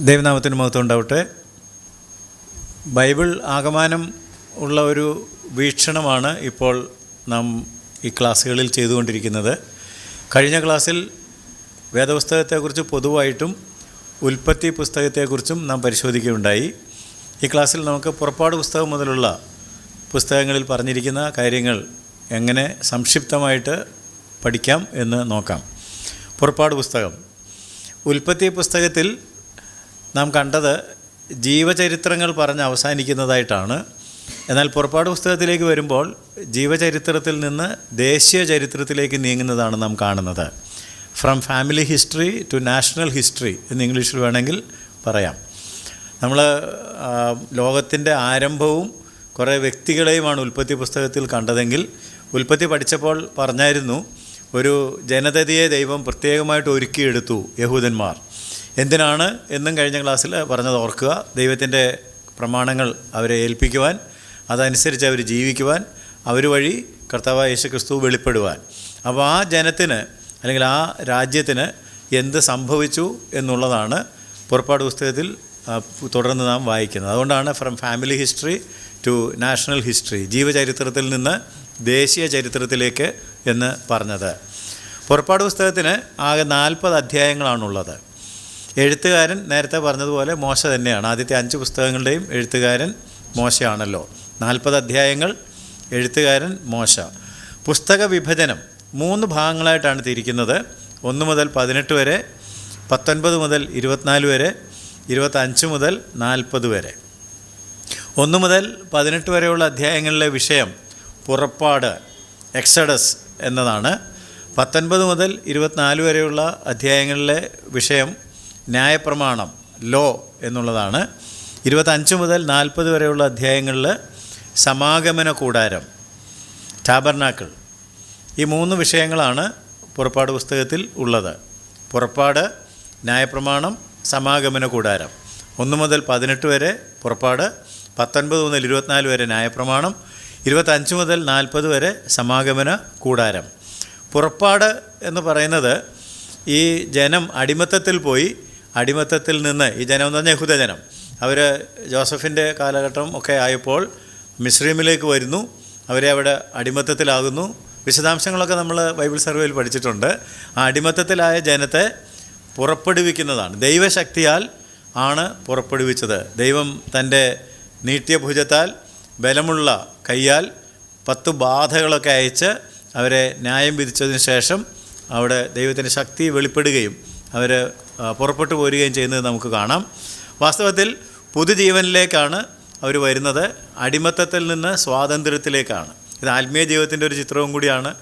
ദൈവനാമത്തിന് മഹത്വം ഉണ്ടാവട്ടെ. ബൈബിൾ ആകമാനം ഉള്ള ഒരു വീക്ഷണമാണ് ഇപ്പോൾ നാം ഈ ക്ലാസ്സുകളിൽ ചെയ്തുകൊണ്ടിരിക്കുന്നത്. കഴിഞ്ഞ ക്ലാസ്സിൽ വേദപുസ്തകത്തെക്കുറിച്ച് പൊതുവായിട്ടും ഉൽപ്പത്തി പുസ്തകത്തെക്കുറിച്ചും നാം പരിശോധിക്കുകയുണ്ടായി. ഈ ക്ലാസ്സിൽ നമുക്ക് പുറപ്പാട് പുസ്തകം മുതലുള്ള പുസ്തകങ്ങളിൽ പറഞ്ഞിരിക്കുന്ന കാര്യങ്ങൾ എങ്ങനെ സംക്ഷിപ്തമായിട്ട് പഠിക്കാം എന്ന് നോക്കാം. പുറപ്പാട് പുസ്തകം. ഉൽപ്പത്തി പുസ്തകത്തിൽ നാം കണ്ടത് ജീവചരിത്രങ്ങൾ പറഞ്ഞ് അവസാനിക്കുന്നതായിട്ടാണ്. എന്നാൽ പുറപ്പാട് പുസ്തകത്തിലേക്ക് വരുമ്പോൾ ജീവചരിത്രത്തിൽ നിന്ന് ദേശീയ ചരിത്രത്തിലേക്ക് നീങ്ങുന്നതാണ് നാം കാണുന്നത്. From family history to national history എന്ന് ഇംഗ്ലീഷിൽ വേണമെങ്കിൽ പറയാം. നമ്മൾ ലോകത്തിന്റെ ആരംഭവും കുറേ വ്യക്തികളെയുമാണ് ഉൽപ്പത്തി പുസ്തകത്തിൽ കണ്ടതെങ്കിൽ ഉൽപ്പത്തി പഠിച്ചപ്പോൾ പറഞ്ഞായിരുന്നു ഒരു ജനതയെ ദൈവം പ്രത്യേകമായിട്ട് ഒരുക്കിയെടുത്തു യഹൂദന്മാർ. എന്തിനാണ് എന്നും കഴിഞ്ഞ ക്ലാസ്സിൽ പറഞ്ഞത് ഓർക്കുക. ദൈവത്തിന്റെ പ്രമാണങ്ങൾ അവരെ ഏൽപ്പിക്കുവാൻ അതനുസരിച്ച് അവർ ജീവിക്കുവാൻ അവർ വഴി കർത്താവ് യേശു ക്രിസ്തു വെളിപ്പെടുവാൻ. അപ്പോൾ ആ ജനത്തിന് അല്ലെങ്കിൽ ആ രാജ്യത്തിന് എന്ത് സംഭവിച്ചു എന്നുള്ളതാണ് പുറപ്പാട് പുസ്തകത്തിൽ തുടർന്ന് നാം വായിക്കുന്നത്. അതുകൊണ്ടാണ് from family history to national history ജീവചരിത്രത്തിൽ നിന്ന് ദേശീയ ചരിത്രത്തിലേക്ക് എന്ന് പറഞ്ഞത്. പുറപ്പാട് പുസ്തകത്തിന് ആകെ നാൽപ്പത് അധ്യായങ്ങളാണുള്ളത്. എഴുത്തുകാരൻ നേരത്തെ പറഞ്ഞതുപോലെ മോശ തന്നെയാണ്. ആദ്യത്തെ അഞ്ച് പുസ്തകങ്ങളുടെയും എഴുത്തുകാരൻ മോശയാണല്ലോ. നാൽപ്പത് അധ്യായങ്ങൾ എഴുത്തുകാരൻ മോശ. പുസ്തക വിഭജനം മൂന്ന് ഭാഗങ്ങളായിട്ടാണ് തിരിക്കുന്നത്. ഒന്ന് മുതൽ പതിനെട്ട് വരെ പത്തൊൻപത് മുതൽ ഇരുപത്തിനാല് വരെ ഇരുപത്തഞ്ച് മുതൽ നാൽപ്പത് വരെ. ഒന്ന് മുതൽ പതിനെട്ട് വരെയുള്ള അധ്യായങ്ങളിലെ വിഷയം പുറപ്പാട് എക്സഡസ് എന്നതാണ്. പത്തൊൻപത് മുതൽ ഇരുപത്തിനാല് വരെയുള്ള അധ്യായങ്ങളിലെ വിഷയം ന്യായപ്രമാണം ലോ എന്നുള്ളതാണ്. ഇരുപത്തഞ്ച് മുതൽ നാൽപ്പത് വരെയുള്ള അധ്യായങ്ങളിൽ സമാഗമന കൂടാരം ടാബർനാക്കൾ. ഈ മൂന്ന് വിഷയങ്ങളാണ് പുറപ്പാട് പുസ്തകത്തിൽ ഉള്ളത്. പുറപ്പാട് ന്യായപ്രമാണം സമാഗമന കൂടാരം. ഒന്ന് മുതൽ പതിനെട്ട് വരെ പുറപ്പാട് പത്തൊൻപത് മുതൽ ഇരുപത്തിനാല് വരെ ന്യായപ്രമാണം ഇരുപത്തഞ്ച് മുതൽ നാൽപ്പത് വരെ സമാഗമന കൂടാരം. പുറപ്പാട് എന്ന് പറയുന്നത് ഈ ജനം അടിമത്തത്തിൽ പോയി അടിമത്തത്തിൽ നിന്ന് ഈ ജനം എന്ന് പറഞ്ഞാൽ യഹൂദജനം അവർ ജോസഫിന്റെ കാലഘട്ടം ഒക്കെ ആയപ്പോൾ മിസ്രീമിലേക്ക് വരുന്നു. അവരെ അവിടെ അടിമത്തത്തിലാകുന്നു. വിശദാംശങ്ങളൊക്കെ നമ്മൾ ബൈബിൾ സർവേയിൽ പഠിച്ചിട്ടുണ്ട്. ആ അടിമത്തത്തിലായ ജനത്തെ പുറപ്പെടുവിക്കുന്നതാണ്. ദൈവശക്തിയാൽ ആണ് പുറപ്പെടുവിച്ചത്. ദൈവം തന്റെ നീട്ടിയ ഭുജത്താൽ ബലമുള്ള കയ്യാൽ പത്ത് ബാധകളൊക്കെ അയച്ച് അവരെ ന്യായം വിധിച്ചതിന് ശേഷം അവിടെ ദൈവത്തിന്റെ ശക്തി വെളിപ്പെടുകയും അവർ പുറപ്പെട്ടു പോരുകയും ചെയ്യുന്നത് നമുക്ക് കാണാം. വാസ്തവത്തിൽ പുതുജീവനിലേക്കാണ് അവർ വരുന്നത്. അടിമത്തത്തിൽ നിന്ന് സ്വാതന്ത്ര്യത്തിലേക്കാണ്. ഇത് ആത്മീയ ജീവിതത്തിന്റെ ഒരു ചിത്രവും കൂടിയാണ്.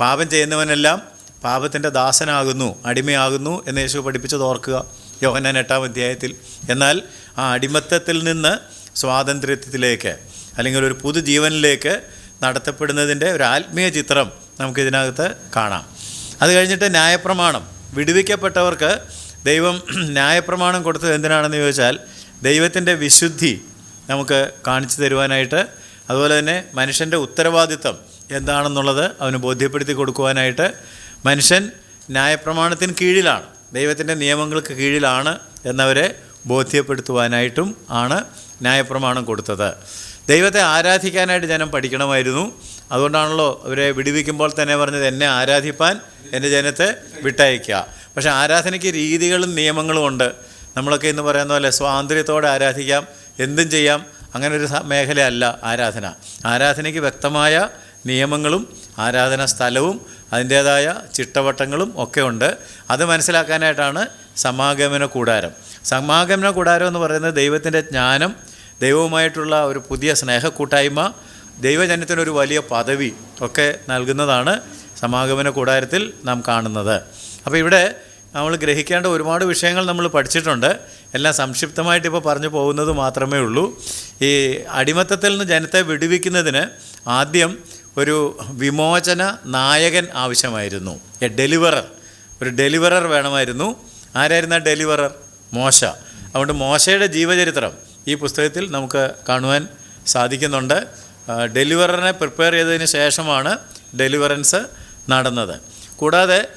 പാപം ചെയ്യുന്നവനെല്ലാം പാപത്തിന്റെ ദാസനാകുന്നു അടിമയാകുന്നു എന്ന് യേശു പഠിപ്പിച്ചത് ഓർക്കുക. യോഹന്നാൻ എട്ടാം അധ്യായത്തിൽ. എന്നാൽ ആ അടിമത്തത്തിൽ നിന്ന് സ്വാതന്ത്ര്യത്തിലേക്ക് അല്ലെങ്കിൽ ഒരു പുതുജീവനിലേക്ക് നടത്തപ്പെടുന്നതിന്റെ ഒരു ആത്മീയ ചിത്രം നമുക്കിതിനകത്ത് കാണാം. അത് കഴിഞ്ഞിട്ട് ന്യായപ്രമാണം. വിടുവിക്കപ്പെട്ടവർക്ക് ദൈവം ന്യായപ്രമാണം കൊടുത്തത് എന്തിനാണെന്ന് ചോദിച്ചാൽ ദൈവത്തിന്റെ വിശുദ്ധി നമുക്ക് കാണിച്ചു തരുവാനായിട്ട് അതുപോലെ തന്നെ മനുഷ്യന്റെ ഉത്തരവാദിത്വം എന്താണെന്നുള്ളത് അവന് ബോധ്യപ്പെടുത്തി കൊടുക്കുവാനായിട്ട് മനുഷ്യൻ ന്യായപ്രമാണത്തിന് കീഴിലാണ് ദൈവത്തിന്റെ നിയമങ്ങൾക്ക് കീഴിലാണ് എന്നവരെ ബോധ്യപ്പെടുത്തുവാനായിട്ടും ആണ് ന്യായപ്രമാണം കൊടുത്തത്. ദൈവത്തെ ആരാധിക്കാനായിട്ട് ജനം പഠിക്കണമായിരുന്നു. അതുകൊണ്ടാണല്ലോ അവരെ വിടുവിക്കുമ്പോൾ തന്നെ പറഞ്ഞത് എന്നെ ആരാധിപ്പാൻ എന്റെ ജനത്തെ വിട്ടയക്കുക പക്ഷേ ആരാധനയ്ക്ക് രീതികളും നിയമങ്ങളും ഉണ്ട്. നമ്മളൊക്കെ ഇന്ന് പറയുന്ന പോലെ സ്വാതന്ത്ര്യത്തോടെ ആരാധിക്കാം എന്തും ചെയ്യാം അങ്ങനെ ഒരു മേഖലയല്ല ആരാധന. ആരാധനയ്ക്ക് വ്യക്തമായ നിയമങ്ങളും ആരാധന സ്ഥലവും അതിന്റേതായ ചിട്ടവട്ടങ്ങളും ഒക്കെ ഉണ്ട്. അത് മനസ്സിലാക്കാനായിട്ടാണ് സമാഗമന കൂടാരം. സമാഗമന കൂടാരം എന്ന് പറയുന്നത് ദൈവത്തിന്റെ ജ്ഞാനം ദൈവവുമായിട്ടുള്ള ഒരു പുതിയ സ്നേഹക്കൂട്ടായ്മ ദൈവജനത്തിനൊരു വലിയ പദവി ഒക്കെ നൽകുന്നതാണ് സമാഗമന കൂടാരത്തിൽ നാം കാണുന്നത്. അപ്പോൾ ഇവിടെ നമ്മൾ ഗ്രഹിക്കേണ്ട ഒരുപാട് വിഷയങ്ങൾ നമ്മൾ പഠിച്ചിട്ടുണ്ട്. എല്ലാം സംക്ഷിപ്തമായിട്ട് ഇപ്പോൾ പറഞ്ഞു പോകുന്നത് മാത്രമേ ഉള്ളൂ. ഈ അടിമത്തത്തിൽ നിന്ന് ജനത്തെ വിടുവിക്കുന്നതിന് ആദ്യം ഒരു വിമോചന നായകൻ ആവശ്യമായിരുന്നു. A deliverer. ഒരു ഡെലിവറർ വേണമായിരുന്നു. ആരായിരുന്നു ആ ഡെലിവറർ? മോശ. അതുകൊണ്ട് മോശയുടെ ജീവചരിത്രം ഈ പുസ്തകത്തിൽ നമുക്ക് കാണുവാൻ സാധിക്കുന്നുണ്ട്. ഡെലിവറിനെ പ്രിപ്പയർ ചെയ്തതിന് ശേഷമാണ് ഡെലിവറൻസ് നടന്നത്. കൂടാതെ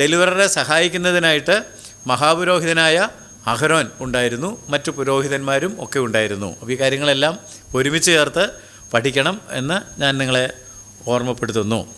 ഡെലിവററെ സഹായിക്കുന്നതിനായിട്ട് മഹാപുരോഹിതനായ അഹരോൻ ഉണ്ടായിരുന്നു. മറ്റു പുരോഹിതന്മാരും ഒക്കെ ഉണ്ടായിരുന്നു. അപ്പോൾ ഈ കാര്യങ്ങളെല്ലാം ഒരുമിച്ച് ചേർത്ത് പഠിക്കണം എന്ന് ഞാൻ നിങ്ങളെ ഓർമ്മപ്പെടുത്തുന്നു.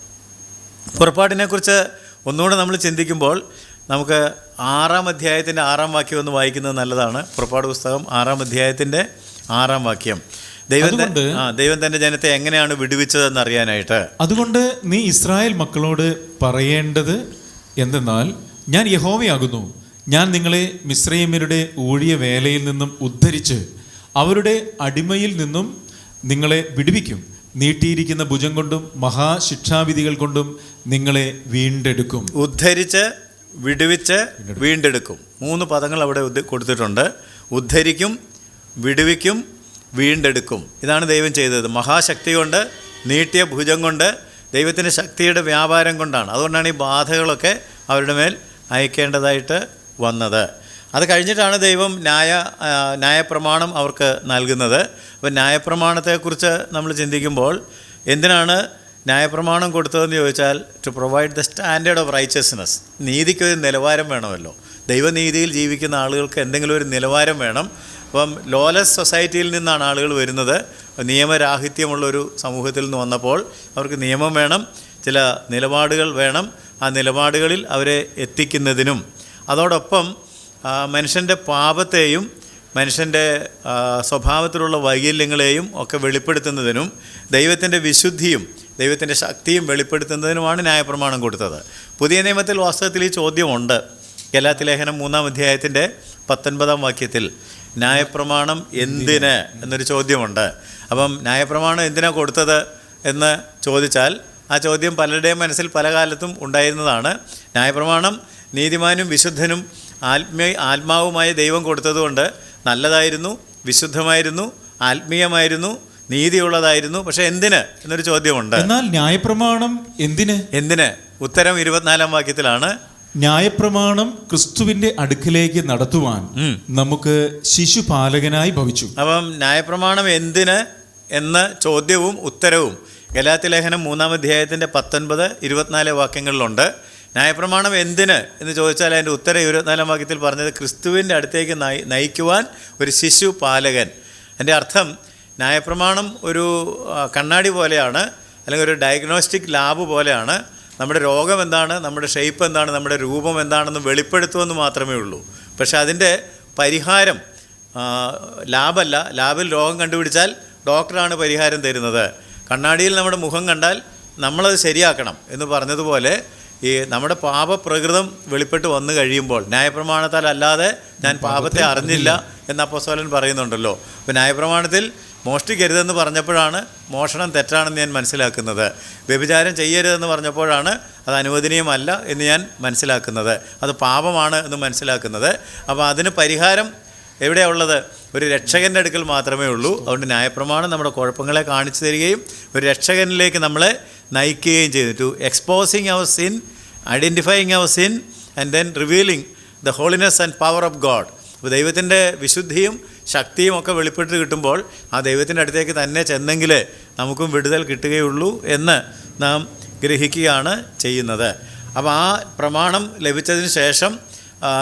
പുറപ്പാടിനെക്കുറിച്ച് ഒന്നുകൂടെ നമ്മൾ ചിന്തിക്കുമ്പോൾ നമുക്ക് ആറാം അധ്യായത്തിന്റെ ആറാം വാക്യം ഒന്ന് വായിക്കുന്നത് നല്ലതാണ്. പുറപ്പാട് പുസ്തകം ആറാം അധ്യായത്തിന്റെ ആറാം വാക്യം. ദൈവം ദൈവം തന്റെ ജനത്തെ എങ്ങനെയാണ് വിടുവിച്ചതെന്ന് അറിയാനായിട്ട്. അതുകൊണ്ട് നീ ഇസ്രായേൽ മക്കളോട് പറയേണ്ടത് എന്തെന്നാൽ ഞാൻ യഹോവയാകുന്നു. ഞാൻ നിങ്ങളെ മിശ്രയമ്മരുടെ ഊഴിയ വേലയിൽ നിന്നും ഉദ്ധരിച്ച് അവരുടെ അടിമയിൽ നിന്നും നിങ്ങളെ വിടുവിക്കും. നീട്ടിയിരിക്കുന്ന ഭുജം കൊണ്ടും മഹാശിക്ഷാവിധികൾ കൊണ്ടും നിങ്ങളെ വീണ്ടെടുക്കും. ഉദ്ധരിച്ച് വിടുവിച്ച് വീണ്ടെടുക്കും. മൂന്ന് പദങ്ങൾ അവിടെ കൊടുത്തിട്ടുണ്ട്. ഉദ്ധരിക്കും വിടുവിക്കും വീണ്ടെടുക്കും. ഇതാണ് ദൈവം ചെയ്തത്. മഹാശക്തി കൊണ്ട് നീട്ടിയ ഭുജം കൊണ്ട് ദൈവത്തിന്റെ ശക്തിയുടെ വ്യാപാരം കൊണ്ടാണ്. അതുകൊണ്ടാണ് ഈ ബാധകളൊക്കെ അവരുടെ മേൽ അയക്കേണ്ടതായിട്ട് വന്നത്. അത് കഴിഞ്ഞിട്ടാണ് ദൈവം ന്യായ ന്യായപ്രമാണം അവർക്ക് നൽകുന്നത്. അപ്പോൾ ന്യായപ്രമാണത്തെക്കുറിച്ച് നമ്മൾ ചിന്തിക്കുമ്പോൾ എന്തിനാണ് ന്യായപ്രമാണം കൊടുത്തതെന്ന് ചോദിച്ചാൽ to provide the standard of righteousness നീതിക്കൊരു നിലവാരം വേണമല്ലോ. ദൈവനീതിയിൽ ജീവിക്കുന്ന ആളുകൾക്ക് എന്തെങ്കിലും ഒരു നിലവാരം വേണം. അപ്പം ലോലസ് സൊസൈറ്റിയിൽ നിന്നാണ് ആളുകൾ വരുന്നത്. നിയമരാഹിത്യമുള്ളൊരു സമൂഹത്തിൽ നിന്ന് വന്നപ്പോൾ അവർക്ക് നിയമം വേണം ചില നിലപാടുകൾ വേണം. ആ നിലപാടുകളിൽ അവരെ എത്തിക്കുന്നതിനും അതോടൊപ്പം മനുഷ്യന്റെ പാപത്തെയും മനുഷ്യന്റെ സ്വഭാവത്തിലുള്ള വൈകല്യങ്ങളെയും ഒക്കെ വെളിപ്പെടുത്തുന്നതിനും ദൈവത്തിന്റെ വിശുദ്ധിയും ദൈവത്തിന്റെ ശക്തിയും വെളിപ്പെടുത്തുന്നതിനുമാണ് ന്യായപ്രമാണം കൊടുത്തത്. പുതിയ നിയമത്തിൽ വാസ്തവത്തിൽ ഈ ചോദ്യമുണ്ട്. ഗലാത്തി ലേഖനം മൂന്നാം അധ്യായത്തിന്റെ പത്തൊൻപതാം വാക്യത്തിൽ ന്യായപ്രമാണം എന്തിന് എന്നൊരു ചോദ്യമുണ്ട്. അപ്പം ന്യായപ്രമാണം എന്തിനാണ് കൊടുത്തത് എന്ന് ചോദിച്ചാൽ ആ ചോദ്യം പലരുടെയും മനസ്സിൽ പല കാലത്തും ഉണ്ടായിരുന്നതാണ്. ന്യായപ്രമാണം നീതിമാനും വിശുദ്ധനും ആത്മീയ ആത്മാവുമായ ദൈവം കൊടുത്തതുകൊണ്ട് നല്ലതായിരുന്നു വിശുദ്ധമായിരുന്നു ആത്മീയമായിരുന്നു നീതിയുള്ളതായിരുന്നു. പക്ഷേ എന്തിന് എന്നൊരു ചോദ്യമുണ്ട്. എന്നാൽ ന്യായപ്രമാണം എന്തിന്? എന്തിന്? ഉത്തരം ഇരുപത്തിനാലാം വാക്യത്തിലാണ്. ന്യായപ്രമാണം ക്രിസ്തുവിന്റെ അടുക്കിലേക്ക് നടത്തുവാൻ. നമുക്ക് ശിശുപാലകനായി ഭവിച്ചു. അപ്പം ന്യായപ്രമാണം എന്തിന് എന്ന ചോദ്യവും ഉത്തരവും ഗലാത്തി ലേഖനം മൂന്നാം അധ്യായത്തിന്റെ പത്തൊൻപത് ഇരുപത്തിനാല് വാക്യങ്ങളിലുണ്ട്. ന്യായപ്രമാണം എന്തിന് എന്ന് ചോദിച്ചാൽ അതിന്റെ ഉത്തരം ഇരുപത്തിനാലാം വാക്യത്തിൽ പറഞ്ഞത് ക്രിസ്തുവിന്റെ അടുത്തേക്ക് നയി നയിക്കുവാൻ ഒരു ശിശു പാലകൻ എന്റെ അർത്ഥം ന്യായപ്രമാണം ഒരു കണ്ണാടി പോലെയാണ് അല്ലെങ്കിൽ ഒരു ഡയഗ്നോസ്റ്റിക് ലാബ് പോലെയാണ് നമ്മുടെ രോഗം എന്താണ് നമ്മുടെ ഷേപ്പ് എന്താണ് നമ്മുടെ രൂപം എന്താണെന്ന് വെളിപ്പെടുത്തുമെന്ന് മാത്രമേ ഉള്ളൂ. പക്ഷേ അതിന്റെ പരിഹാരം ലാബല്ല. ലാബിൽ രോഗം കണ്ടുപിടിച്ചാൽ ഡോക്ടറാണ് പരിഹാരം തരുന്നത്. കണ്ണാടിയിൽ നമ്മുടെ മുഖം കണ്ടാൽ നമ്മളത് ശരിയാക്കണം എന്ന് പറഞ്ഞതുപോലെ ഈ നമ്മുടെ പാപപ്രകൃതം വെളിപ്പെട്ട് വന്നു കഴിയുമ്പോൾ ന്യായപ്രമാണത്താൽ അല്ലാതെ ഞാൻ പാപത്തെ അറിഞ്ഞില്ല എന്ന് അപ്പോസ്തലൻ പറയുന്നുണ്ടല്ലോ. അപ്പോൾ ന്യായപ്രമാണത്തിൽ മോഷ്ടിക്കരുതെന്ന് പറഞ്ഞപ്പോഴാണ് മോഷണം തെറ്റാണെന്ന് ഞാൻ മനസ്സിലാക്കുന്നത്. വ്യഭിചാരം ചെയ്യരുതെന്ന് പറഞ്ഞപ്പോഴാണ് അത് അനുവദനീയമല്ല എന്ന് ഞാൻ മനസ്സിലാക്കുന്നത്. അത് പാപമാണ് എന്ന് മനസ്സിലാക്കുന്നത്. അപ്പോൾ അതിന് പരിഹാരം എവിടെയാണ് ഉള്ളത്? ഒരു രക്ഷകന്റെ അടുക്കൽ മാത്രമേ ഉള്ളൂ. അതുകൊണ്ട് ന്യായപ്രമാണം നമ്മുടെ കുഴപ്പങ്ങളെ കാണിച്ചു തരികയും ഒരു രക്ഷകനിലേക്ക് നമ്മളെ നയിക്കുകയും ചെയ്തു. To exposing our sin identifying our sin and then revealing the holiness and power of God അപ്പോൾ ദൈവത്തിന്റെ വിശുദ്ധിയും ശക്തിയും ഒക്കെ വെളിപ്പെട്ട് കിട്ടുമ്പോൾ ആ ദൈവത്തിന്റെ അടുത്തേക്ക് തന്നെ ചെന്നെങ്കിലേ നമുക്കും വിടുതൽ കിട്ടുകയുള്ളൂ എന്ന് നാം ഗ്രഹിക്കുകയാണ് ചെയ്യുന്നത്. അപ്പോൾ ആ പ്രമാണം ലഭിച്ചതിന് ശേഷം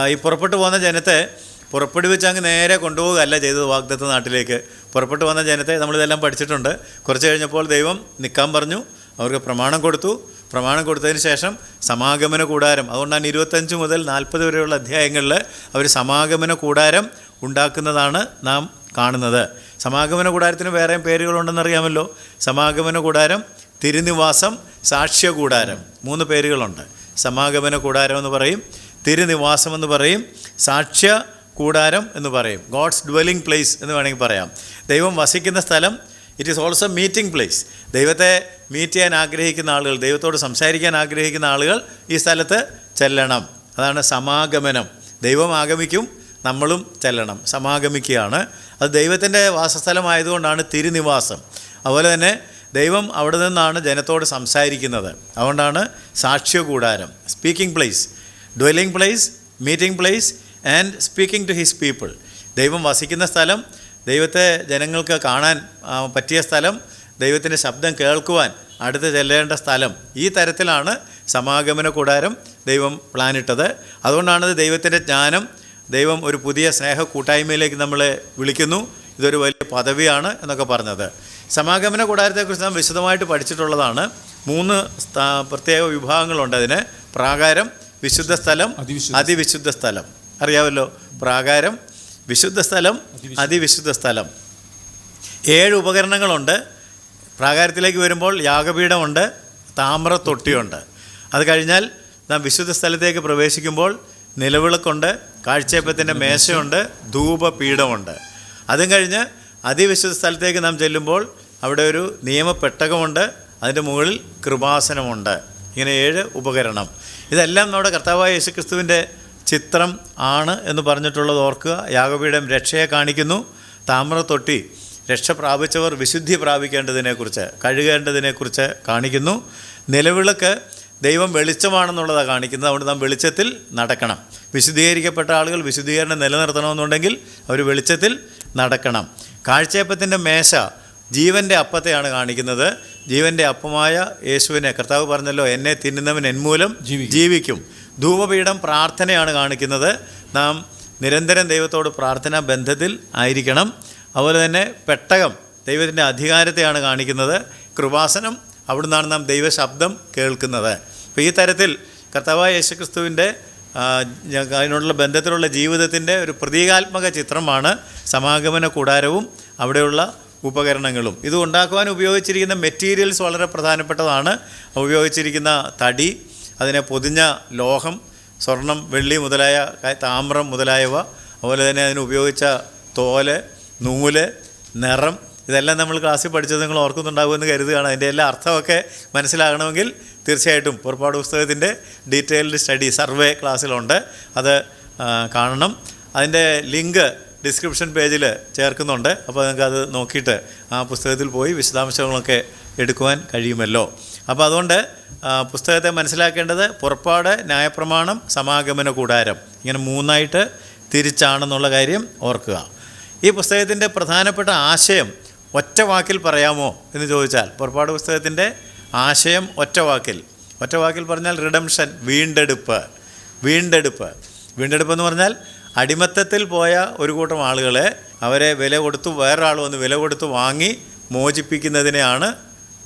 ഈ പുറപ്പെട്ടു പോകുന്ന ജനത്തെ പുറപ്പെടുവിച്ച് അങ്ങ് നേരെ കൊണ്ടുപോവുകയല്ല ചെയ്തത് വാഗ്ദത്ത നാട്ടിലേക്ക്. പുറപ്പെട്ടു വന്ന ജനത്തെ നമ്മളിതെല്ലാം പഠിച്ചിട്ടുണ്ട്. കുറച്ച് കഴിഞ്ഞപ്പോൾ ദൈവം നിൽക്കാൻ പറഞ്ഞു. അവർക്ക് പ്രമാണം കൊടുത്തു. പ്രമാണം കൊടുത്തതിന് ശേഷം സമാഗമന കൂടാരം. അതുകൊണ്ടാണ് ഇരുപത്തഞ്ച് മുതൽ നാൽപ്പത് വരെയുള്ള അധ്യായങ്ങളിൽ അവർ സമാഗമന കൂടാരം ഉണ്ടാക്കുന്നതാണ് നാം കാണുന്നത്. സമാഗമന കൂടാരത്തിന് വേറെയും പേരുകളുണ്ടെന്നറിയാമല്ലോ? സമാഗമന കൂടാരം തിരുനിവാസം സാക്ഷ്യ കൂടാരം മൂന്ന് പേരുകളുണ്ട്. സമാഗമന കൂടാരം എന്ന് പറയും തിരുനിവാസം എന്ന് പറയും സാക്ഷ്യ കൂടാരം എന്ന് പറയും. ഗോഡ്സ് ഡ്വെല്ലിംഗ് പ്ലേസ് എന്ന് വേണമെങ്കിൽ പറയാം. ദൈവം വസിക്കുന്ന സ്ഥലം it is also meeting place ദൈവത്തെ മീറ്റ് ചെയ്യാൻ ആഗ്രഹിക്കുന്ന ആളുകൾ ദൈവത്തോട് സംസാരിക്കാൻ ആഗ്രഹിക്കുന്ന ആളുകൾ ഈ സ്ഥലത്ത് ചെല്ലണം. അതാണ് സമാഗമനം. ദൈവം ആഗമിക്കും നമ്മളും ചെല്ലണം സമാഗമിക്കുകയാണ്. അത് ദൈവത്തിന്റെ വാസസ്ഥലമായതുകൊണ്ടാണ് തിരുനിവാസം. അതുപോലെ തന്നെ ദൈവം അവിടെ നിന്നാണ് ജനത്തോട് സംസാരിക്കുന്നത്. അതുകൊണ്ടാണ് സാക്ഷ്യകൂടാരം speaking place dwelling place meeting place and speaking to his people ദൈവം വസിക്കുന്ന സ്ഥലം ദൈവത്തെ ജനങ്ങൾക്ക് കാണാൻ പറ്റിയ സ്ഥലം ദൈവത്തിന്റെ ശബ്ദം കേൾക്കുവാൻ അടുത്ത് ചെല്ലേണ്ട സ്ഥലം. ഈ തരത്തിലാണ് സമാഗമന കൂടാരം ദൈവം പ്ലാനിട്ടത് അതുകൊണ്ടാണ് ദൈവത്തിന്റെ ജ്ഞാനം ദൈവം ഒരു പുതിയ സ്നേഹ കൂട്ടായ്മയിലേക്ക് നമ്മളെ വിളിക്കുന്നു. ഇതൊരു വലിയ പദവിയാണ് എന്നൊക്കെ പറഞ്ഞത്. സമാഗമന കൂടാരത്തെക്കുറിച്ച് നാം വിശദമായിട്ട് പഠിച്ചിട്ടുള്ളതാണ്. മൂന്ന് പ്രത്യേക വിഭാഗങ്ങളുണ്ട് അതിന്. പ്രാകാരം വിശുദ്ധ സ്ഥലം അതിവിശുദ്ധ അതിവിശുദ്ധ സ്ഥലം. അറിയാമല്ലോ പ്രാകാരം വിശുദ്ധ സ്ഥലം അതിവിശുദ്ധ സ്ഥലം. ഏഴ് ഉപകരണങ്ങളുണ്ട്. പ്രാകാരത്തിലേക്ക് വരുമ്പോൾ യാഗപീഠമുണ്ട് താമ്ര തൊട്ടിയുണ്ട് അത് കഴിഞ്ഞാൽ നാം വിശുദ്ധ സ്ഥലത്തേക്ക് പ്രവേശിക്കുമ്പോൾ നിലവിളക്കുണ്ട് കാഴ്ചയപ്പത്തിന്റെ മേശയുണ്ട് ധൂപപീഠമുണ്ട്. അതും കഴിഞ്ഞ് അതിവിശുദ്ധ സ്ഥലത്തേക്ക് നാം ചെല്ലുമ്പോൾ അവിടെ ഒരു നിയമപ്പെട്ടകമുണ്ട് അതിന്റെ മുകളിൽ കൃപാസനമുണ്ട്. ഇങ്ങനെ ഏഴ് ഉപകരണം. ഇതെല്ലാം നമ്മുടെ കർത്താവായ യേശുക്രിസ്തുവിന്റെ ചിത്രം ആണ് എന്ന് പറഞ്ഞിട്ടുള്ളത് ഓർക്കുക. യാഗപീഠം രക്ഷയെ കാണിക്കുന്നു. താമ്ര തൊട്ടി രക്ഷ പ്രാപിച്ചവർ വിശുദ്ധി പ്രാപിക്കേണ്ടതിനെക്കുറിച്ച് കഴുകേണ്ടതിനെക്കുറിച്ച് കാണിക്കുന്നു. നിലവിളക്ക് ദൈവം വെളിച്ചമാണെന്നുള്ളതാണ് കാണിക്കുന്നത്. അതുകൊണ്ട് നാം വെളിച്ചത്തിൽ നടക്കണം. വിശുദ്ധീകരിക്കപ്പെട്ട ആളുകൾ വിശുദ്ധീകരണം നിലനിർത്തണമെന്നുണ്ടെങ്കിൽ അവർ വെളിച്ചത്തിൽ നടക്കണം. കാഴ്ചയപ്പത്തിന്റെ മേശ ജീവന്റെ അപ്പത്തെയാണ് കാണിക്കുന്നത്. ജീവന്റെ അപ്പമായ യേശുവിനെ കർത്താവ് പറഞ്ഞല്ലോ എന്നെ തിന്നുന്നവൻ എന്മൂലം ജീവിക്കും. ധൂപപീഠം പ്രാർത്ഥനയാണ് കാണിക്കുന്നത്. നാം നിരന്തരം ദൈവത്തോട് പ്രാർത്ഥനാ ബന്ധത്തിൽ ആയിരിക്കണം. അതുപോലെ തന്നെ പെട്ടകം ദൈവത്തിന്റെ അധികാരത്തെയാണ് കാണിക്കുന്നത്. കൃപാസനം അവിടുന്നാണ് നാം ദൈവശബ്ദം കേൾക്കുന്നത്. അപ്പോൾ ഈ തരത്തിൽ കർത്താവായ യേശുക്രിസ്തുവിന്റെ അതിനോടുള്ള ബന്ധത്തിലുള്ള ജീവിതത്തിന്റെ ഒരു പ്രതീകാത്മക ചിത്രമാണ് സമാഗമന കൂടാരവും അവിടെയുള്ള ഉപകരണങ്ങളും. ഇത് ഉണ്ടാക്കുവാൻ ഉപയോഗിച്ചിരിക്കുന്ന മെറ്റീരിയൽസ് വളരെ പ്രധാനപ്പെട്ടതാണ്. ഉപയോഗിച്ചിരിക്കുന്ന തടി അതിനെ പൊതിഞ്ഞ ലോഹം സ്വർണം വെള്ളി മുതലായ താമ്രം മുതലായവ അതുപോലെ തന്നെ അതിന് ഉപയോഗിച്ച തോൽ നൂൽ നിറം ഇതെല്ലാം നമ്മൾ ക്ലാസ്സിൽ പഠിച്ചത് നിങ്ങൾ ഓർക്കുന്നുണ്ടാകുമെന്ന് കരുതുകയാണ്. അതിന്റെ എല്ലാ അർത്ഥമൊക്കെ മനസ്സിലാകണമെങ്കിൽ തീർച്ചയായിട്ടും പുറപ്പാട് പുസ്തകത്തിന്റെ ഡീറ്റെയിൽഡ് സ്റ്റഡി സർവേ ക്ലാസ്സിലുണ്ട്. അത് കാണണം. അതിന്റെ ലിങ്ക് ഡിസ്ക്രിപ്ഷൻ പേജിൽ ചേർക്കുന്നുണ്ട്. അപ്പോൾ നിങ്ങൾക്ക് അത് നോക്കിയിട്ട് ആ പുസ്തകത്തിൽ പോയി വിശദാംശങ്ങളൊക്കെ എടുക്കുവാൻ കഴിയുമല്ലോ. അപ്പോൾ അതുകൊണ്ട് പുസ്തകത്തെ മനസ്സിലാക്കേണ്ടത് പുറപ്പാട് ന്യായപ്രമാണം സമാഗമന കൂടാരം. ഇങ്ങനെ മൂന്നായിട്ട് തിരിച്ചാണെന്നുള്ള കാര്യം ഓർക്കുക. ഈ പുസ്തകത്തിന്റെ പ്രധാനപ്പെട്ട ആശയം ഒറ്റ വാക്കിൽ പറയാമോ എന്ന് ചോദിച്ചാൽ പുറപ്പാട് പുസ്തകത്തിന്റെ ആശയം ഒറ്റ വാക്കിൽ. ഒറ്റ വാക്കിൽ പറഞ്ഞാൽ റിഡംഷൻ വീണ്ടെടുപ്പ്. വീണ്ടെടുപ്പ്. വീണ്ടെടുപ്പ് എന്ന് പറഞ്ഞാൽ അടിമത്തത്തിൽ പോയ ഒരു കൂട്ടം ആളുകളെ അവരെ വില കൊടുത്ത് വേറൊരാൾ വന്ന് വില കൊടുത്ത് വാങ്ങി മോചിപ്പിക്കുന്നതിനെയാണ്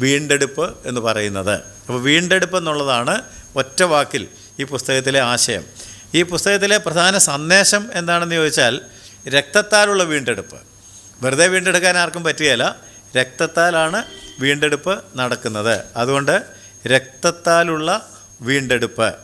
വീണ്ടെടുപ്പ് എന്ന് പറയുന്നത്. അപ്പോൾ വീണ്ടെടുപ്പ് എന്നുള്ളതാണ് ഒറ്റ വാക്കിൽ ഈ പുസ്തകത്തിലെ ആശയം. ഈ പുസ്തകത്തിലെ പ്രധാന സന്ദേശം എന്താണെന്ന് ചോദിച്ചാൽ രക്തത്താലുള്ള വീണ്ടെടുപ്പ്. വെറുതെ വീണ്ടെടുക്കാൻ ആർക്കും പറ്റുകയില്ല. രക്തത്താലാണ് വീണ്ടെടുപ്പ് നടക്കുന്നത്. അതുകൊണ്ട് രക്തത്താലുള്ള വീണ്ടെടുപ്പ്.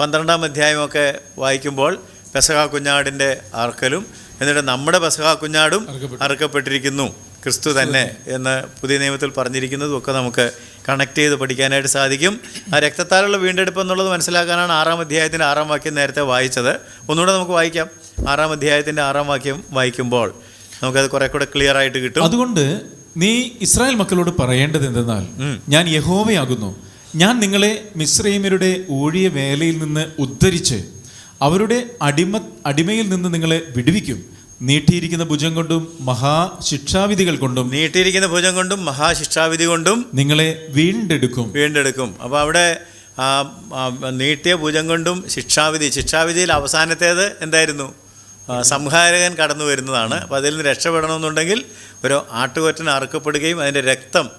പന്ത്രണ്ടാം അധ്യായമൊക്കെ വായിക്കുമ്പോൾ പെസഹ കുഞ്ഞാടിന്റെ അറക്കലും എന്നിട്ട് നമ്മുടെ പെസഹ കുഞ്ഞാടും അറുക്കപ്പെട്ടു. അറുക്കപ്പെട്ടിരിക്കുന്നു. ക്രിസ്തു തന്നെ എന്ന് പുതിയ നിയമത്തിൽ പറഞ്ഞിരിക്കുന്നതും ഒക്കെ നമുക്ക് കണക്ട് ചെയ്ത് പഠിക്കാനായിട്ട് സാധിക്കും. ആ രക്തത്താലുള്ള വീണ്ടെടുപ്പ് എന്നുള്ളത് മനസ്സിലാക്കാനാണ് ആറാം അധ്യായത്തിന്റെ ആറാം വാക്യം നേരത്തെ വായിച്ചത്. ഒന്നുകൂടെ നമുക്ക് വായിക്കാം. ആറാം അധ്യായത്തിന്റെ ആറാം വാക്യം വായിക്കുമ്പോൾ നമുക്കത് കുറെ കൂടെ ക്ലിയർ ആയിട്ട് കിട്ടും. അതുകൊണ്ട് നീ ഇസ്രായേൽ മക്കളോട് പറയേണ്ടത് എന്തെന്നാൽ ഞാൻ യഹോവയാകുന്നു. ഞാൻ നിങ്ങളെ മിശ്രൈമരുടെ ഊഴിയ വേലയിൽ നിന്ന് ഉദ്ധരിച്ച് അവരുടെ അടിമ അടിമയിൽ നിന്ന് നിങ്ങളെ വിടുവിക്കും. നീട്ടിയിരിക്കുന്ന ഭുജം കൊണ്ടും മഹാശിക്ഷാവിധികൾ കൊണ്ടും നീട്ടിയിരിക്കുന്ന ഭുജം കൊണ്ടും മഹാശിക്ഷാവിധി കൊണ്ടും നിങ്ങളെ വീണ്ടെടുക്കും. വീണ്ടെടുക്കും. അപ്പോൾ അവിടെ നീട്ടിയ ഭുജം കൊണ്ടും ശിക്ഷാവിധി. ശിക്ഷാവിധിയിൽ അവസാനത്തേത് എന്തായിരുന്നു? സംഹാരകൻ കടന്നു വരുന്നതാണ്. അപ്പോൾ അതിൽ നിന്ന് രക്ഷപ്പെടണമെന്നുണ്ടെങ്കിൽ ഒരു ആട്ടുകൊറ്റൻ അറുക്കപ്പെടുകയും അതിന്റെ രക്തം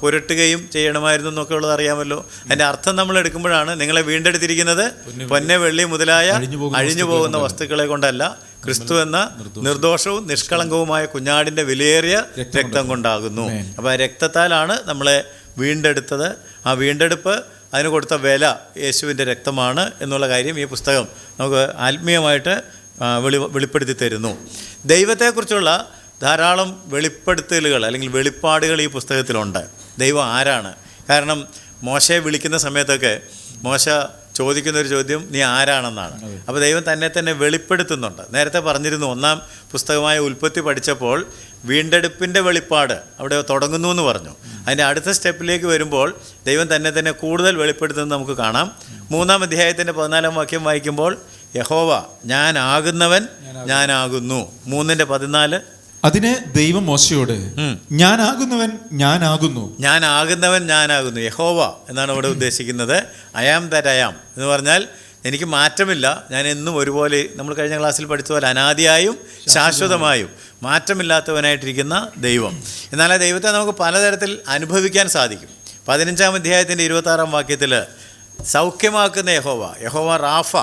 പുരട്ടുകയും ചെയ്യണമായിരുന്നു എന്നൊക്കെ ഉള്ളത് അറിയാമല്ലോ അതിന്റെ അർത്ഥം നമ്മൾ എടുക്കുമ്പോഴാണ് നിങ്ങളെ വീണ്ടെടുത്തിരിക്കുന്നത് പൊന്നെ വെള്ളി മുതലായ അഴിഞ്ഞു പോകുന്ന വസ്തുക്കളെ കൊണ്ടല്ല. ക്രിസ്തു എന്ന നിർദോഷവും നിഷ്കളങ്കവുമായ കുഞ്ഞാടിന്റെ വിലയേറിയ രക്തം കൊണ്ടാകുന്നു. അപ്പോൾ ആ രക്തത്താലാണ് നമ്മളെ വീണ്ടെടുത്തത്. ആ വീണ്ടെടുപ്പ് അതിന് കൊടുത്ത വില യേശുവിന്റെ രക്തമാണ് എന്നുള്ള കാര്യം ഈ പുസ്തകം നമുക്ക് ആത്മീയമായിട്ട് വെളി വെളിപ്പെടുത്തി തരുന്നു. ദൈവത്തെക്കുറിച്ചുള്ള ധാരാളം വെളിപ്പെടുത്തലുകൾ അല്ലെങ്കിൽ വെളിപ്പാടുകൾ ഈ പുസ്തകത്തിലുണ്ട്. ദൈവം ആരാണ്? കാരണം മോശയെ വിളിക്കുന്ന സമയത്തൊക്കെ മോശ ചോദിക്കുന്ന ഒരു ചോദ്യം നീ ആരാണെന്നാണ്? അപ്പോൾ ദൈവം തന്നെ തന്നെ വെളിപ്പെടുത്തുന്നുണ്ട്. നേരത്തെ പറഞ്ഞിരുന്നു ഒന്നാം പുസ്തകമായ ഉൽപ്പത്തി പഠിച്ചപ്പോൾ വീണ്ടെടുപ്പിന്റെ വെളിപ്പാട് അവിടെ തുടങ്ങുന്നു എന്ന് പറഞ്ഞു. അതിന്റെ അടുത്ത സ്റ്റെപ്പിലേക്ക് വരുമ്പോൾ ദൈവം തന്നെ തന്നെ കൂടുതൽ വെളിപ്പെടുത്തുന്നത് നമുക്ക് കാണാം. മൂന്നാം അധ്യായത്തിന്റെ പതിനാലാം വാക്യം വായിക്കുമ്പോൾ യഹോവ ഞാനാകുന്നവൻ ഞാനാകുന്നു. മൂന്നിന്റെ പതിനാല്. അതിന് ദൈവം മോശയോട്. ഞാനാകുന്നവൻ ഞാനാകുന്നു. ഞാനാകുന്നവൻ ഞാനാകുന്നു. യഹോവ എന്നാണ് ഇവിടെ ഉദ്ദേശിക്കുന്നത്. അയാം ദാറ്റ് അയാം എന്ന് പറഞ്ഞാൽ എനിക്ക് മാറ്റമില്ല. ഞാൻ എന്നും ഒരുപോലെ നമ്മൾ കഴിഞ്ഞ ക്ലാസ്സിൽ പഠിച്ച പോലെ അനാദിയായും ശാശ്വതമായും. മാറ്റമില്ലാത്തവനായിട്ടിരിക്കുന്ന ദൈവം. എന്നാൽ ആ ദൈവത്തെ നമുക്ക് പലതരത്തിൽ അനുഭവിക്കാൻ സാധിക്കും. പതിനഞ്ചാം അധ്യായത്തിന്റെ ഇരുപത്താറാം വാക്യത്തിൽ സൗഖ്യമാക്കുന്ന യഹോവ യഹോവ റാഫ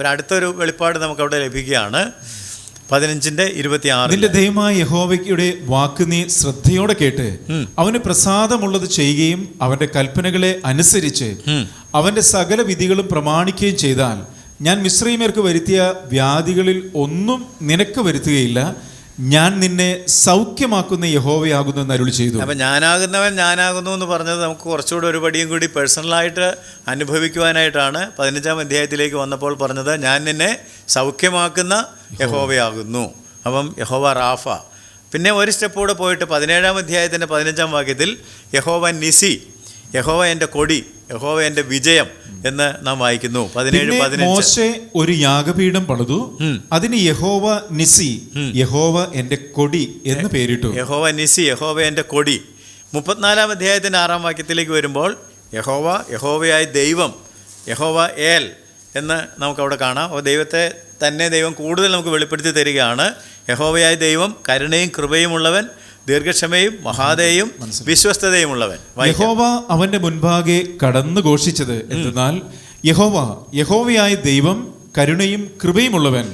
ഒരു അടുത്തൊരു വെളിപ്പാട് നമുക്ക് അവിടെ ലഭിക്കുകയാണ്. ഇരുപത്തി ഇരുപത്തിയാറ് നിന്റെ ദൈവമായ യഹോവയ്ക്കുടെ വാക്ക് നീ ശ്രദ്ധയോടെ കേട്ട്. അവന് പ്രസാദമുള്ളത് ചെയ്യുകയും അവന്റെ കൽപ്പനകളെ അനുസരിച്ച് അവന്റെ സകല വിധികളും പ്രമാണിക്കുകയും ചെയ്താൽ ഞാൻ മിശ്രീമേർക്ക് വരുത്തിയ വ്യാധികളിൽ ഒന്നും നിനക്ക് വരുത്തുകയില്ല. ഞാൻ നിന്നെ സൗഖ്യമാക്കുന്ന യഹോവയാകുന്നു എന്ന് അരുളി ചെയ്തു. അപ്പം ഞാനാകുന്നവൻ ഞാനാകുന്നു എന്ന് പറഞ്ഞത് നമുക്ക് കുറച്ചുകൂടെ ഒരു പടിയും കൂടി പേഴ്സണലായിട്ട് അനുഭവിക്കുവാനായിട്ടാണ് പതിനഞ്ചാം അധ്യായത്തിലേക്ക് വന്നപ്പോൾ പറഞ്ഞത് ഞാൻ നിന്നെ സൗഖ്യമാക്കുന്ന യഹോവയാകുന്നു. അപ്പം യഹോവ റാഫ. പിന്നെ ഒരു സ്റ്റെപ്പ് കൂടെ പോയിട്ട് പതിനേഴാം അധ്യായത്തിന്റെ പതിനഞ്ചാം വാക്യത്തിൽ യഹോവ നിസി യഹോവ എന്റെ കൊടി യഹോവ എന്റെ വിജയം എന്ന് നാം വായിക്കുന്നു. പതിനേഴ് മോശെ ഒരു യാഗപീഠം പണിതു. അതിന് യഹോവ നിസി യഹോവ എന്റെ കൊടി എന്ന് പേരിട്ടു. യഹോവ നിസി യഹോവ എന്റെ കൊടി. മുപ്പത്തിനാലാം അധ്യായത്തിന്റെ ആറാം വാക്യത്തിലേക്ക് വരുമ്പോൾ യഹോവ യഹോവയായ ദൈവം യഹോവ ഏൽ എന്ന് നമുക്കവിടെ കാണാം. അപ്പോൾ ദൈവത്തെ തന്നെ ദൈവം കൂടുതൽ നമുക്ക് വെളിപ്പെടുത്തി തരികയാണ്. യഹോവയായ ദൈവം കരുണയും കൃപയുമുള്ളവൻ ദീർഘക്ഷമയും മഹാദയും വിശ്വസ്തതയും ഉള്ളവൻ യഹോവ അവന്റെ മുൻപാകെ കടന്നു ഘോഷിച്ചത് എന്നാൽ യഹോവ യഹോവയായ ദൈവം കരുണയും കൃപയുമുള്ളവൻ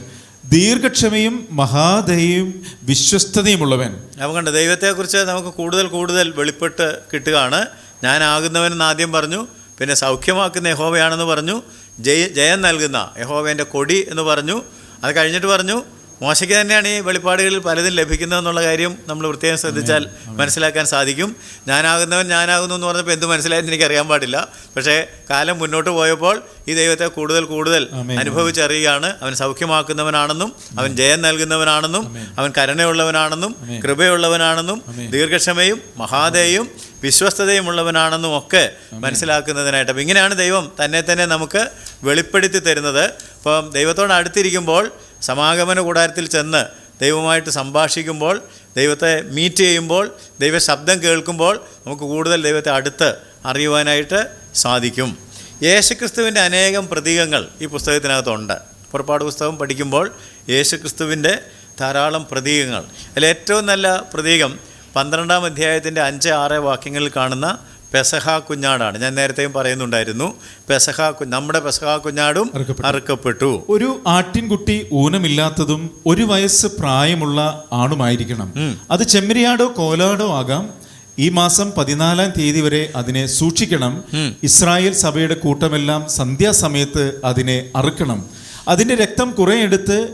ദീർഘക്ഷമയും മഹാദയും വിശ്വസ്തതയുമുള്ളവൻ. നമുക്ക് കണ്ട് ദൈവത്തെക്കുറിച്ച് നമുക്ക് കൂടുതൽ കൂടുതൽ വെളിപ്പെട്ട് കിട്ടുകയാണ്. ഞാനാകുന്നവനെന്ന് ആദ്യം പറഞ്ഞു പിന്നെ സൗഖ്യമാക്കുന്ന യഹോവയാണെന്ന് പറഞ്ഞു ജയ ജയം നൽകുന്ന യഹോവേന്റെ കൊടി എന്ന് പറഞ്ഞു. അത് കഴിഞ്ഞിട്ട് പറഞ്ഞു മോശയ്ക്ക് തന്നെയാണ് ഈ വെളിപ്പാടുകളിൽ പലതും ലഭിക്കുന്നതെന്നുള്ള കാര്യം നമ്മൾ പ്രത്യേകം ശ്രദ്ധിച്ചാൽ മനസ്സിലാക്കാൻ സാധിക്കും. ഞാനാകുന്നവൻ ഞാനാകുന്നു എന്ന് പറഞ്ഞപ്പോൾ എന്ത് മനസ്സിലായെന്ന് എനിക്ക് അറിയാൻ പാടില്ല. പക്ഷേ കാലം മുന്നോട്ട് പോയപ്പോൾ ഈ ദൈവത്തെ കൂടുതൽ കൂടുതൽ. അനുഭവിച്ചറിയുകയാണ്. അവൻ സൗഖ്യമാക്കുന്നവനാണെന്നും അവൻ ജയം നൽകുന്നവനാണെന്നും അവൻ കരുണയുള്ളവനാണെന്നും കൃപയുള്ളവനാണെന്നും ദീർഘക്ഷമയും മഹാദയും വിശ്വസ്തതയുമുള്ളവനാണെന്നും ഒക്കെ മനസ്സിലാക്കുന്നതിനായിട്ട്. അപ്പം ഇങ്ങനെയാണ് ദൈവം തന്നെ തന്നെ നമുക്ക് വെളിപ്പെടുത്തി തരുന്നത്. അപ്പം ദൈവത്തോട് അടുത്തിരിക്കുമ്പോൾ സമാഗമന കൂടാരത്തിൽ ചെന്ന് ദൈവമായിട്ട് സംഭാഷിക്കുമ്പോൾ ദൈവത്തെ മീറ്റ് ചെയ്യുമ്പോൾ ദൈവ ശബ്ദം കേൾക്കുമ്പോൾ നമുക്ക് കൂടുതൽ ദൈവത്തെ അടുത്ത് അറിയുവാനായിട്ട് സാധിക്കും. യേശുക്രിസ്തുവിന്റെ അനേകം പ്രതീകങ്ങൾ ഈ പുസ്തകത്തിനകത്തുണ്ട്. പുറപ്പാട് പുസ്തകം പഠിക്കുമ്പോൾ യേശുക്രിസ്തുവിന്റെ ധാരാളം പ്രതീകങ്ങൾ. അതിൽ ഏറ്റവും നല്ല പ്രതീകം പന്ത്രണ്ടാം അധ്യായത്തിന്റെ അഞ്ച് ആറ് വാക്യങ്ങളിൽ കാണുന്ന പെസഹ കുഞ്ഞാടാണ്. ഞാൻ നേരത്തെയും പറയുന്നുണ്ടായിരുന്നു. പെസഹ നമ്മുടെ പെസഹ കുഞ്ഞാടും. അറുക്കപ്പെട്ടു. ഒരു ആട്ടിൻകുട്ടി ഊനമില്ലാത്തതും ഒരു വയസ്സ് പ്രായമുള്ള ആണുമായിരിക്കണം. അത് ചെമ്മരിയാടോ കോലാടോ ആകാം. ഈ മാസം പതിനാലാം തീയതി വരെ അതിനെ സൂക്ഷിക്കണം. ഇസ്രായേൽ സഭയുടെ കൂട്ടമെല്ലാം സന്ധ്യാസമയത്ത് അതിനെ അറുക്കണം. അതിന്റെ രക്തം കുറെ എടുത്ത്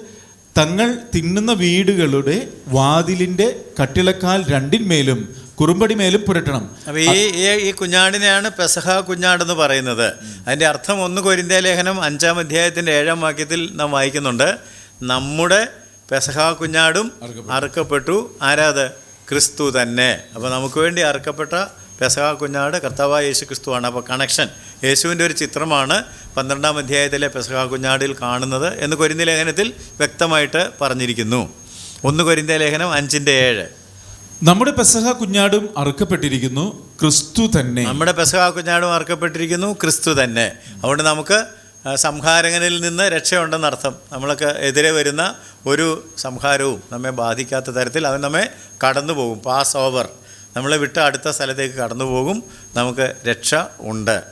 തങ്ങൾ തിന്നുന്ന വീടുകളുടെ വാതിലിന്റെ കട്ടിളക്കാൽ രണ്ടിന്മേലും കുറുമ്പടി മേലും പുരട്ടണം. അപ്പോൾ ഈ ഈ- കുഞ്ഞാടിനെയാണ് പെസഹ കുഞ്ഞാടെന്ന് പറയുന്നത്. അതിന്റെ അർത്ഥം ഒന്ന് കൊരിന്ത്യ ലേഖനം അഞ്ചാം അധ്യായത്തിന്റെ ഏഴാം വാക്യത്തിൽ നാം വായിക്കുന്നുണ്ട്. നമ്മുടെ പെസഹ കുഞ്ഞാടും അറുക്കപ്പെട്ടു. ആരാത്? ക്രിസ്തു തന്നെ. അപ്പോൾ നമുക്ക് വേണ്ടി അറുക്കപ്പെട്ട പെസഹ കുഞ്ഞാട് കർത്താവായ യേശു ക്രിസ്തുവാണ് അപ്പോൾ കണക്ഷൻ യേശുവിന്റെ ഒരു ചിത്രമാണ് പന്ത്രണ്ടാം അധ്യായത്തിലെ പെസഹ കുഞ്ഞാടിൽ കാണുന്നത് എന്ന് കൊരിന്ത്യ ലേഖനത്തിൽ വ്യക്തമായിട്ട് പറഞ്ഞിരിക്കുന്നു. ഒന്ന് കൊരിന്ത്യ ലേഖനം അഞ്ചിന്റെ ഏഴ്. നമ്മുടെ പെസഹ കുഞ്ഞാടും അറുക്കപ്പെട്ടിരിക്കുന്നു ക്രിസ്തു തന്നെ. നമ്മുടെ പെസഹ കുഞ്ഞാടും അറുക്കപ്പെട്ടിരിക്കുന്നു ക്രിസ്തു തന്നെ. അതുകൊണ്ട് നമുക്ക് സംഹാരകനിൽ നിന്ന് രക്ഷയുണ്ടെന്നർത്ഥം നമ്മൾക്ക് എതിരെ വരുന്ന ഒരു സംഹാരവും നമ്മെ ബാധിക്കാത്ത തരത്തിൽ അവൻ നമ്മെ കടന്നു പോകും. പാസ് ഓവർ നമ്മളെ വിട്ട് അടുത്ത സ്ഥലത്തേക്ക് കടന്നു പോകും. നമുക്ക് രക്ഷ ഉണ്ട്.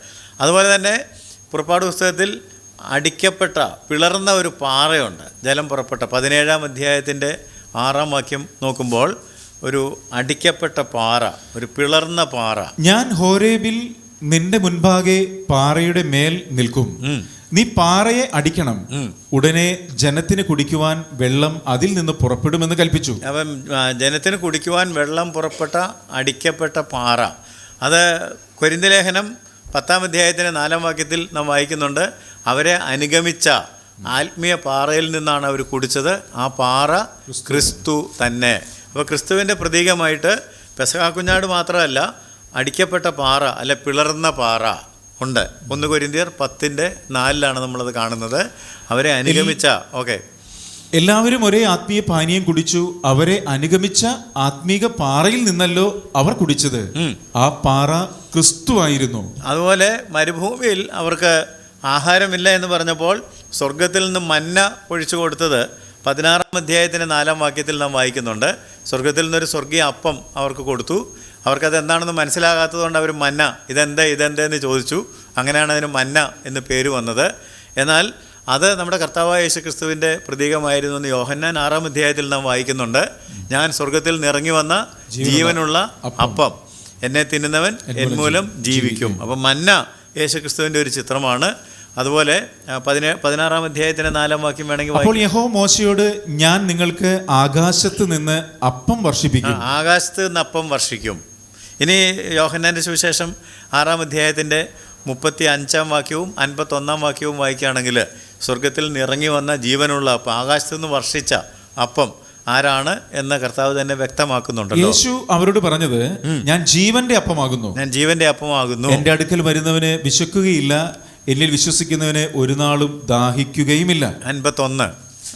അതുപോലെ തന്നെ പുറപ്പാട് പുസ്തകത്തിൽ അടിക്കപ്പെട്ട പിളർന്ന ഒരു പാറയുണ്ട്. ജലം പുറപ്പെട്ട. പതിനേഴാം അധ്യായത്തിന്റെ ആറാം വാക്യം നോക്കുമ്പോൾ ഒരു അടിക്കപ്പെട്ട പാറ ഒരു പിളർന്ന പാറ. ഞാൻ ഹോരേബിൽ നിന്റെ മുൻപാകെ പാറയുടെ മേൽ നിൽക്കും. നീ പാറയെ അടിക്കണം. ഉടനെ ജനത്തിന് കുടിക്കുവാൻ വെള്ളം അതിൽ നിന്ന് പുറപ്പെടുമെന്ന് കൽപ്പിച്ചു. അപ്പം ജനത്തിന് കുടിക്കുവാൻ വെള്ളം പുറപ്പെട്ട അടിക്കപ്പെട്ട പാറ. അത് കൊരിന്തലേഖനം പത്താം അധ്യായത്തിന്റെ നാലാം വാക്യത്തിൽ നാം വായിക്കുന്നുണ്ട്. അവരെ അനുഗമിച്ച ആത്മീയ പാറയിൽ നിന്നാണ് അവർ കുടിച്ചത്. ആ പാറ ക്രിസ്തു തന്നെ. അപ്പോൾ ക്രിസ്തുവിന്റെ പ്രതീകമായിട്ട് പെസഹാ കുഞ്ഞാട് മാത്രമല്ല അടിക്കപ്പെട്ട പാറ അല്ല പിളർന്ന പാറ ഉണ്ട്. ഒന്ന് കൊരിന്തിയർ പത്തിന്റെ നാലിലാണ് നമ്മളത് കാണുന്നത്. അവരെ അനുഗമിച്ച ഓക്കെ. എല്ലാവരും ഒരേ ആത്മീയ പാനീയം കുടിച്ചു. അവരെ അനുഗമിച്ച ആത്മീക പാറയിൽ നിന്നല്ലോ അവർ കുടിച്ചത്. ആ പാറ ക്രിസ്തു ആയിരുന്നു അതുപോലെ മരുഭൂമിയിൽ അവർക്ക് ആഹാരമില്ല എന്ന് പറഞ്ഞപ്പോൾ സ്വർഗത്തിൽ നിന്ന് മന്ന ഒഴിച്ചു കൊടുത്തത് പതിനാറാം അധ്യായത്തിന്റെ നാലാം വാക്യത്തിൽ നാം വായിക്കുന്നുണ്ട്. സ്വർഗത്തിൽ നിന്നൊരു സ്വർഗീയ അപ്പം അവർക്ക് കൊടുത്തു. അവർക്കത് എന്താണെന്ന് മനസ്സിലാകാത്തതുകൊണ്ട് അവർ മന്ന ഇതെന്താ ഇതെന്തെന്ന് ചോദിച്ചു. അങ്ങനെയാണ് അതിന് മന്ന എന്ന് പേര് വന്നത്. എന്നാൽ അത് നമ്മുടെ കർത്താവായ യേശു ക്രിസ്തുവിന്റെ പ്രതീകമായിരുന്നു എന്ന് യോഹന്നാൻ ആറാം അധ്യായത്തിൽ നാം വായിക്കുന്നുണ്ട്. ഞാൻ സ്വർഗത്തിൽ നിറങ്ങി വന്ന ജീവനുള്ള അപ്പം. എന്നെ തിന്നുന്നവൻ എന്മൂലം ജീവിക്കും. അപ്പം മന്ന യേശു ക്രിസ്തുവിന്റെ ഒരു ചിത്രമാണ്. അതുപോലെ പതിനേ പതിനാറാം അധ്യായത്തിന്റെ നാലാം വാക്യം വേണമെങ്കിൽ അപ്പോൾ യഹോ മോശയോട് ഞാൻ നിങ്ങൾക്ക് ആകാശത്ത് നിന്ന് അപ്പം വർഷിപ്പിക്കും. ആകാശത്ത് നിന്ന് അപ്പം വർഷിക്കും. ഇനി യോഹന്നാന്റെ സുവിശേഷം ആറാം അധ്യായത്തിന്റെ മുപ്പത്തി അഞ്ചാം വാക്യവും അൻപത്തൊന്നാം വാക്യവും വായിക്കുകയാണെങ്കിൽ സ്വർഗത്തിൽ നിറങ്ങി വന്ന ജീവനുള്ള അപ്പം ആകാശത്ത് നിന്ന് വർഷിച്ച അപ്പം ആരാണ് എന്ന കർത്താവ് തന്നെ വ്യക്തമാക്കുന്നുണ്ട് യേശു അവരോട് പറഞ്ഞത് ഞാൻ ജീവന്റെ അപ്പമാകുന്നു. ഞാൻ ജീവന്റെ അപ്പമാകുന്നു. എന്റെ അടുക്കൽ വരുന്നവന് വിശക്കുകയില്ല എന്നിൽ വിശ്വസിക്കുന്നവനെ ഒരു നാളും ദാഹിക്കുകയുമില്ല. അൻപത്തൊന്ന്.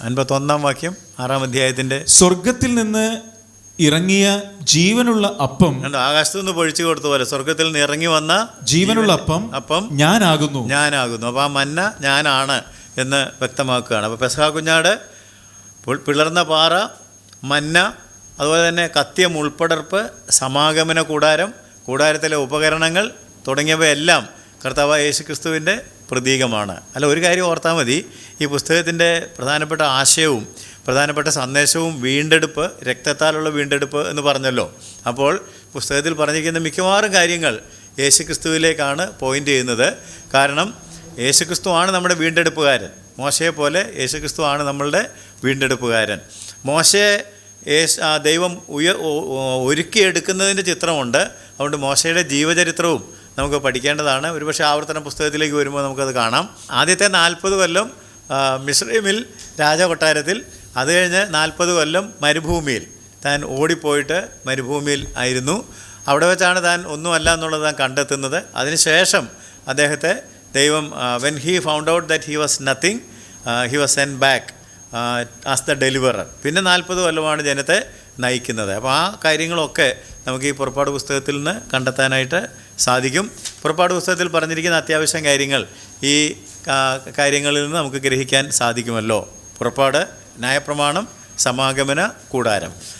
അൻപത്തൊന്നാം വാക്യം ആറാം അധ്യായത്തിന്റെ സ്വർഗത്തിൽ നിന്ന് ഇറങ്ങിയ ജീവനുള്ള അപ്പം ആകാശത്തു നിന്ന് പൊഴിച്ചു കൊടുത്ത പോലെ സ്വർഗത്തിൽ നിന്ന് ഇറങ്ങി വന്ന ജീവനുള്ള അപ്പം അപ്പം ഞാനാകുന്നു. ഞാനാകുന്നു. അപ്പോൾ ആ മന്ന ഞാനാണ് എന്ന് വ്യക്തമാക്കുകയാണ്. അപ്പോൾ പെസഹാ കുഞ്ഞാട് പിളർന്ന പാറ മന്ന അതുപോലെ തന്നെ കത്തിയ മുൾപ്പടർപ്പ് സമാഗമന കൂടാരം കൂടാരത്തിലെ ഉപകരണങ്ങൾ തുടങ്ങിയവയെല്ലാം കർത്താവായ യേശു ക്രിസ്തുവിന്റെ പ്രതീകമാണ്. അല്ല ഒരു കാര്യം ഓർത്താൽ മതി. ഈ പുസ്തകത്തിന്റെ പ്രധാനപ്പെട്ട ആശയവും പ്രധാനപ്പെട്ട സന്ദേശവും വീണ്ടെടുപ്പ് രക്തത്താലുള്ള വീണ്ടെടുപ്പ് എന്ന് പറഞ്ഞല്ലോ. അപ്പോൾ പുസ്തകത്തിൽ പറഞ്ഞിരിക്കുന്ന മിക്കവാറും കാര്യങ്ങൾ യേശു ക്രിസ്തുവിലേക്കാണ് പോയിന്റ് ചെയ്യുന്നത്. കാരണം യേശുക്രിസ്തുവാണ് നമ്മുടെ വീണ്ടെടുപ്പുകാരൻ. മോശയെ പോലെ യേശുക്രിസ്തുവാണ് നമ്മളുടെ വീണ്ടെടുപ്പുകാരൻ. മോശയെ യേശ് ദൈവം ഉയ ഒരുക്കിയെടുക്കുന്നതിന്റെ ചിത്രമുണ്ട്. അതുകൊണ്ട് മോശയുടെ ജീവചരിത്രവും നമുക്ക് പഠിക്കേണ്ടതാണ്. ഒരുപക്ഷെ ആവർത്തന പുസ്തകത്തിലേക്ക് വരുമ്പോൾ നമുക്കത് കാണാം. ആദ്യത്തെ നാൽപ്പത് കൊല്ലം മിശ്രീമിൽ രാജകൊട്ടാരത്തിൽ അത് കഴിഞ്ഞ് നാൽപ്പത് കൊല്ലം മരുഭൂമിയിൽ. താൻ ഓടിപ്പോയിട്ട് മരുഭൂമിയിൽ ആയിരുന്നു. അവിടെ വെച്ചാണ് താൻ ഒന്നുമല്ല എന്നുള്ളത് താൻ കണ്ടെത്തുന്നത്. അതിനുശേഷം അദ്ദേഹത്തെ ദൈവം when he found out that he was nothing he was sent back as the deliverer പിന്നെ നാൽപ്പത് കൊല്ലമാണ് ജനത്തെ നയിക്കുന്നത്. അപ്പോൾ ആ കാര്യങ്ങളൊക്കെ നമുക്ക് ഈ പുറപ്പാട് പുസ്തകത്തിൽ നിന്ന് കണ്ടെത്താനായിട്ട് സാധിക്കും. പുറപ്പാട് പുസ്തകത്തിൽ പറഞ്ഞിരിക്കുന്ന അത്യാവശ്യം കാര്യങ്ങൾ ഈ കാര്യങ്ങളിൽ നിന്ന് നമുക്ക് ഗ്രഹിക്കാൻ സാധിക്കുമല്ലോ. പുറപ്പാട് ന്യായപ്രമാണം സമാഗമന കൂടാരം.